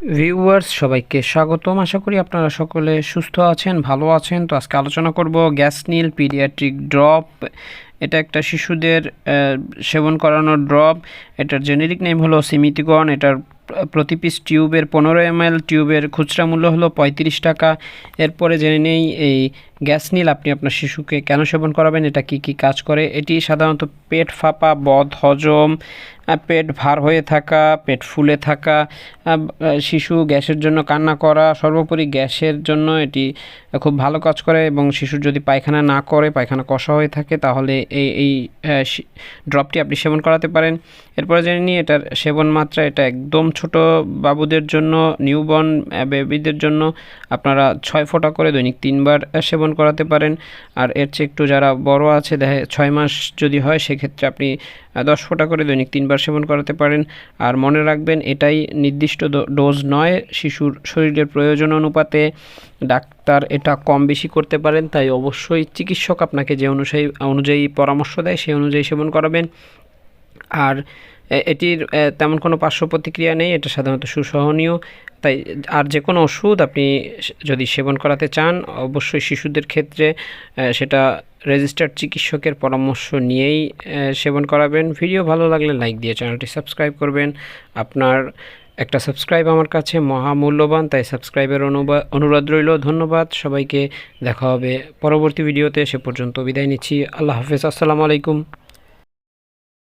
Viewers সবাইকে স্বাগতম। আশা করি আপনারা সকলে সুস্থ আছেন, ভালো আছেন। তো আজকে আলোচনা করব গ্যাস নীল পিডিয়াট্রিক ড্রপ। এটা একটা শিশুদের সেবন করানোর ড্রপ। এটার জেনেরিক নেম হলো সিমিতিগন এটার প্রতি পিস টিউবের পনেরো এম টিউবের খুচরা মূল্য হলো পঁয়ত্রিশ টাকা। এরপরে জেনে নেই এই গ্যাস নীল আপনি আপনার শিশুকে কেন সেবন করাবেন, এটা কি কি কাজ করে? এটি সাধারণত পেট ফাঁপা, বদ, হজম পেট ভার হয়ে থাকা, পেট ফুলে থাকা শিশু গ্যাসের জন্য কান্না করা, সর্বোপরি গ্যাসের জন্য এটি খুব ভালো কাজ করে এবং শিশুর যদি পায়খানা না করে, পায়খানা কষা হয়ে থাকে, তাহলে এই এই ড্রপটি আপনি সেবন করাতে পারেন। এরপরে জেনে নিই, এটার সেবন মাত্রা, এটা একদম ছোট বাবুদের জন্য, নিউবর্ন বেবিদের জন্য আপনারা ছয় ফোঁটা করে দৈনিক তিনবার সেবন করাতে পারেন। আর এর চেয়ে একটু যারা বড় আছে দেখে ছয় মাস যদি হয়, সেক্ষেত্রে আপনি দশ ফোঁটা করে দৈনিক তিনবার সেবন করাতে পারেন। আর মনে রাখবেন, এটাই নির্দিষ্ট ডোজ নয়, শিশুর শরীরের প্রয়োজন অনুপাতে। ডাক্তার এটা কম বেশি করতে পারেন, তাই অবশ্যই চিকিৎসক আপনাকে যে অনুযায়ী অনুযায়ী পরামর্শ দেয়, সেই অনুযায়ী সেবন করাবেন। আর এটির তেমন কোনো পার্শ্ব প্রতিক্রিয়া নেই, এটা সাধারণত সুসহনীয়। তাই, আর যে কোনো ওষুধ আপনি যদি সেবন করাতে চান, অবশ্যই শিশুদের ক্ষেত্রে সেটা রেজিস্টার্ড চিকিৎসকের পরামর্শ নিয়েই সেবন করাবেন। ভিডিও ভালো লাগলে লাইক দিয়ে চ্যানেলটি সাবস্ক্রাইব করবেন। আপনার একটা সাবস্ক্রাইব আমার কাছে মহামূল্যবান, তাই সাবস্ক্রাইবের অনুরোধ রইল। ধন্যবাদ, সবাইকে দেখা হবে পরবর্তী ভিডিওতে, সে পর্যন্ত বিদায় নিচ্ছি। আল্লাহ হাফেজ, আসসালামু আলাইকুম।